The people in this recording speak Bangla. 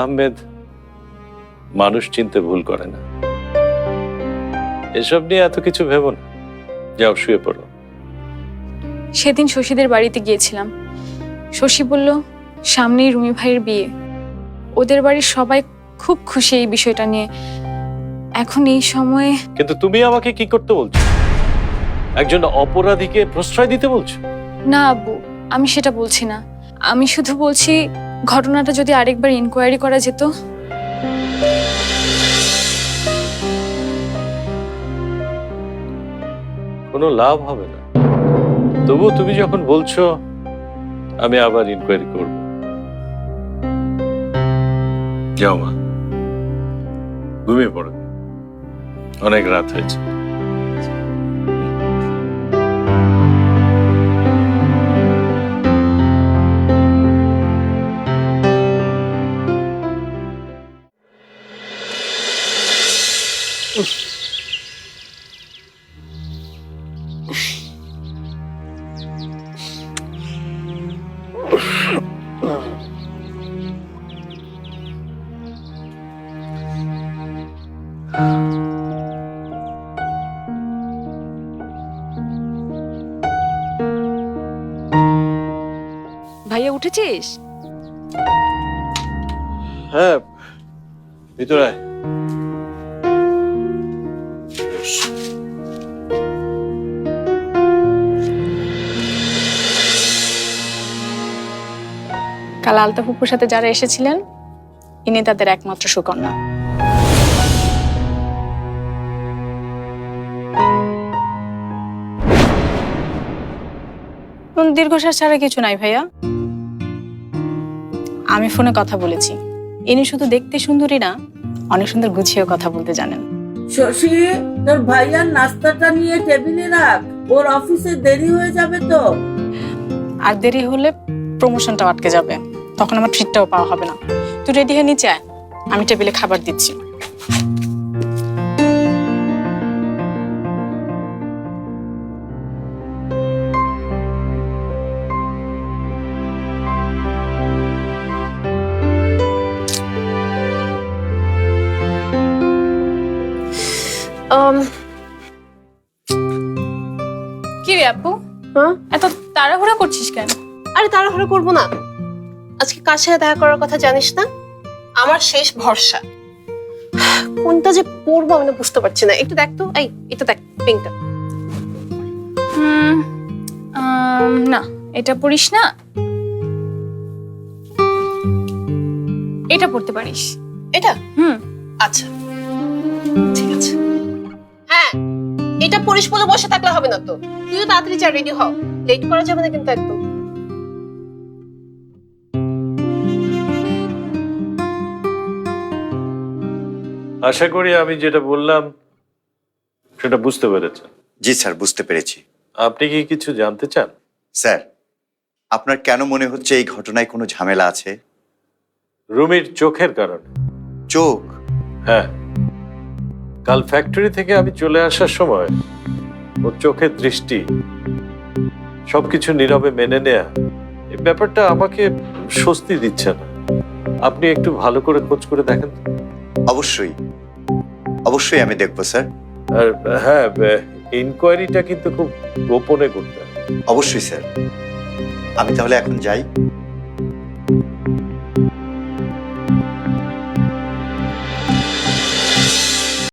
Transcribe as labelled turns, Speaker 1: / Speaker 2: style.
Speaker 1: আহমেদ মানুষ চিনতে ভুল করে না। এসব নিয়ে এত কিছু ভেবো না। যাও শুয়ে পড়ো।
Speaker 2: সেদিন শশীদের বাড়িতে গিয়েছিলাম। শশী বলল সামনেই রুমি ভাইয়ের বিয়ে। ওদের বাড়ির সবাই খুব খুশি এই বিষয়টা নিয়ে। এখন এই সময়ে
Speaker 1: কিন্তু তুমি আমাকে কি করতে বলছো? একজন অপরাধীকে প্রশ্রয় দিতে বলছো?
Speaker 2: না আব্বু আমি সেটা বলছি না। আমি শুধু বলছি ঘটনাটা যদি আরেকবার ইনকোয়ারি করা যেত?
Speaker 1: কোনো লাভ হবে না। তবু তুমি যখন বলছো, আমি আবার ইনকোয়ারি করব। যাও মা, ঘুমিয়ে পড়ো। অনেক রাত হয়েছে।
Speaker 3: ভাইয়া উঠেছিস?
Speaker 1: হ্যাঁ ভিতরে আয়।
Speaker 2: কাল আলতাফুপুর সাথে যারা এসেছিলেন ইনি তাদের একমাত্র সুকন্যা। কোন দীর্ঘশ্বাস ছাড়া কিছু নাই ভাইয়া। আমি ফোনে কথা বলেছি। ইনি শুধু দেখতে সুন্দরী না অনেক সুন্দর গুছিয়েও কথা বলতে জানেন।
Speaker 4: শশী তোর ভাইয়ার নাস্তাটা নিয়ে টেবিলে রাখ। ওর অফিসে দেরি হয়ে যাবে তো।
Speaker 2: আর দেরি হলে প্রমোশনটা আটকে যাবে। তখন আমার ট্রিটটাও পাওয়া হবে না। তুই রেডি হয়ে নিচে আয়। আমি টেবিলে খাবার দিচ্ছি। কি রে আপু?
Speaker 5: হ্যাঁ?
Speaker 2: এত তাড়াহুড়া করছিস কেন?
Speaker 5: আরে তাড়াহুড়ো করব না। আজকে কার সাথে দেখা করার কথা জানিস না? আমার শেষ ভরসা। কোনটা যে পড়ব আমি না বুঝতে পারছি না। একটু দেখ তো। এই এটা দেখ পিঙ্কটা
Speaker 2: না এটা পড়িস না। এটা পড়তে পারিস।
Speaker 5: এটা?
Speaker 2: হুম।
Speaker 5: আচ্ছা। ঠিক আছে। হ্যাঁ এটা পরিস বলে বসে থাকলে হবে না তো। তুইও তাড়াতাড়ি যা রেডি হও লেট করা যাবে না কিন্তু একদম।
Speaker 1: আশা করি আমি যেটা বললাম সেটা বুঝতে পেরেছেন।
Speaker 6: জি স্যার বুঝতে পেরেছি।
Speaker 1: আপনি কি কিছু জানতে চান?
Speaker 6: স্যার আপনার কেন মনে হচ্ছে এই ঘটনায় কোনো ঝামেলা আছে?
Speaker 1: রুমির চোখের কারণে।
Speaker 6: চোখ?
Speaker 1: হ্যাঁ। কাল ফ্যাক্টরি থেকে আমি চলে আসার সময় ওর চোখের দৃষ্টি সবকিছু নীরবে মেনে নেয়া এই ব্যাপারটা আমাকে স্বস্তি দিচ্ছে না। আপনি একটু ভালো করে খোঁজ করে দেখেন।
Speaker 6: অবশ্যই। অবশ্যই আমি দেখব স্যার।
Speaker 1: আর হ্যাঁ ইনকোয়ারিটা কিন্তু খুব গোপনে করতে হবে
Speaker 6: অবশ্যই স্যার। আমি তাহলে এখন যাই।